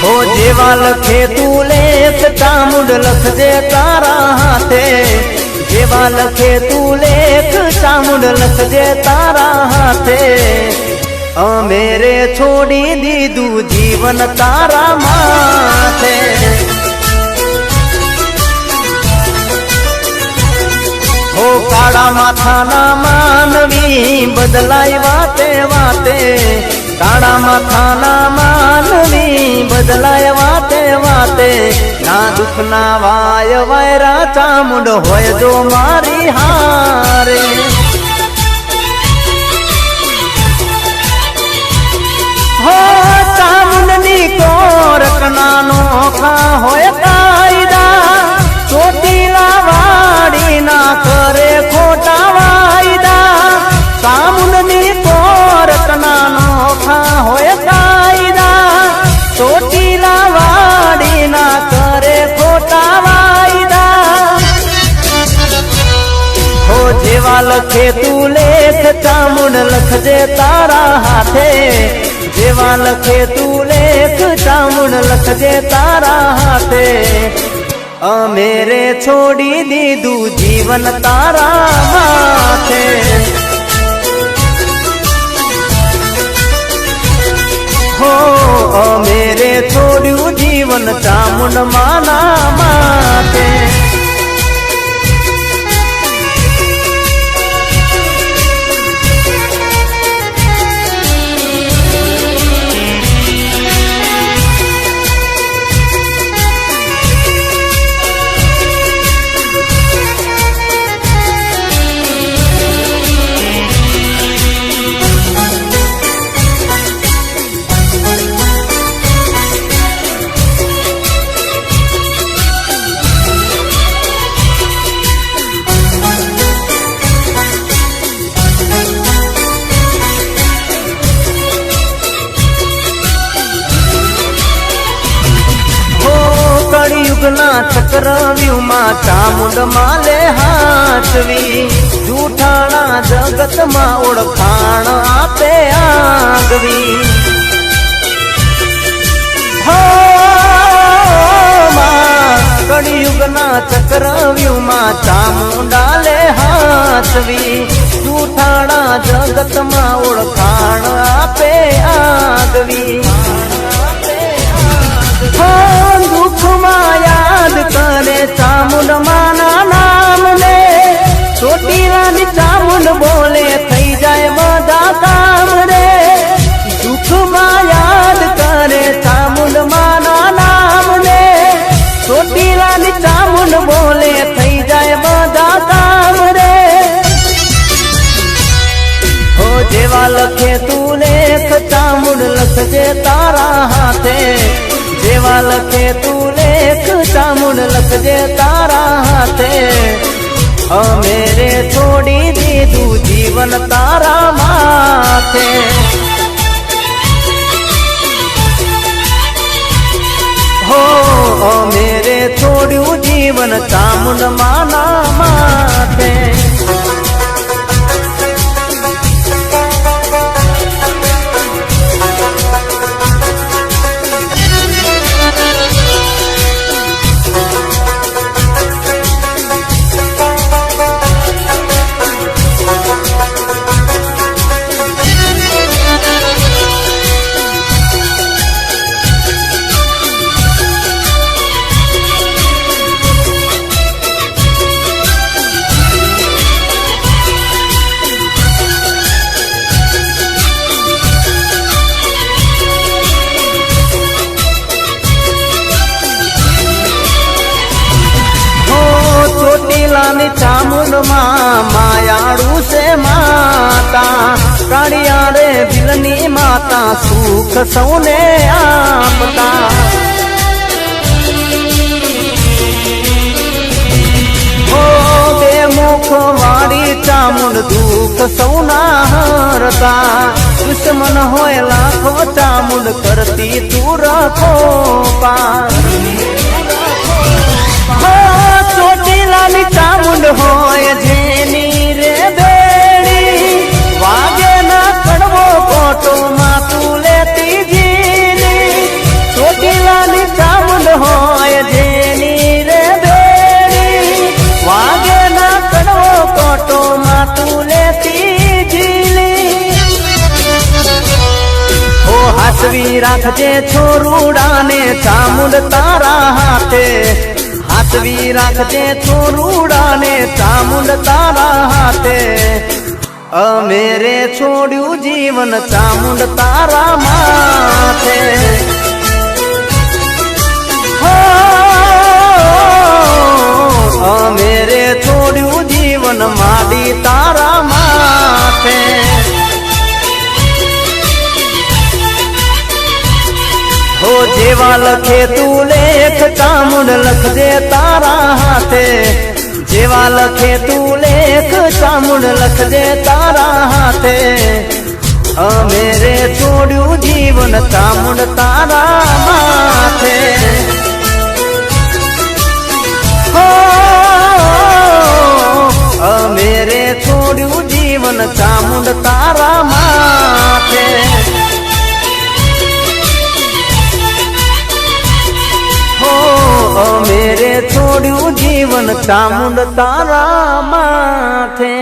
જેવા લખે તું લેખ ચામુંડ લખજે તારા હાથે જેવા લખે તું લેખ ચામુંડ લખજે તારા હાથે અમે રે છોડી દીધું જીવન તારા માથે હો કાળા માથાના માનવી બદલાય વાતે વાતે કાળા માથાના માનવી બદલાય વાતે વાતે. ના દુઃખ ના વાય વાયરા ચામુંડ હોય જો મારી હારે. જેવા લખે તું લેખ ચામુંડ લખજે તારા હાથે જેવા લખે તું લેખ ચામુંડ લખજે તારા હાથે અમે રે છોડી દીધું જીવન તારા માથે હો અમે રે છોડ્યું જીવન ચામુંડ માના માથે કળિયુગના ચક્રવ્યુહમાં ચામુંડ માલે હાથવી જૂઠાણા જગતમાં ઓળખાણ આપે આગવી હો માં, કળિયુગના ચક્રવ્યુહમાં ચામુંડાલે હાચવી જૂઠાણા જગતમાં ઓળખાણ આપે આગવી ચામુંડ લખજે તારા હાથે જેવા લખે તું લેખ ચામુંડ લખજે તારા હાથે અમે રે છોડી દીધું જીવન તારા માથે હો અમે રે છોડ્યું જીવન ચામુંડ ચામુંડમાં માયાળું છે માતા. કાળિયા રે ભીલની માતા સુખ સૌને આપતા. હો બે મુખ વાળી ચામુંડ દુઃખ સૌના હરતા. દુશ્મન હોય લાખો ચામુંડ કરતી તું રાખો પાર. ની ચામુંડ હોય જેની રે બેડી, વાગે ના કડવો કોટો માતું લેતી જીની ચોટીલા ની ચામુંડ હોય જેની રે બેડી, વાગે ના કડવો કોટો માતું લેતી જીલી ઓ હસવી રાખજે છોરુડાને ચામુંડ તારા હાથે હાથવી રાખજે છોરુડાને ચામુંડ તારા હાથે. અમે રે છોડ્યું જીવન ચામુંડ તારા માથે. જેવા લખે તું લેખ ચામુંડ લખજે તારા હાથે. જેવા લખે તું લેખ ચામુંડ લખજે તારા હાથે. અમે રે છોડ્યું જીવન ચામુંડ તારા માથે. અમે રે છોડ્યું જીવન ચામુંડ તારા માથે. જીવન ચામુંડ તારા માથે.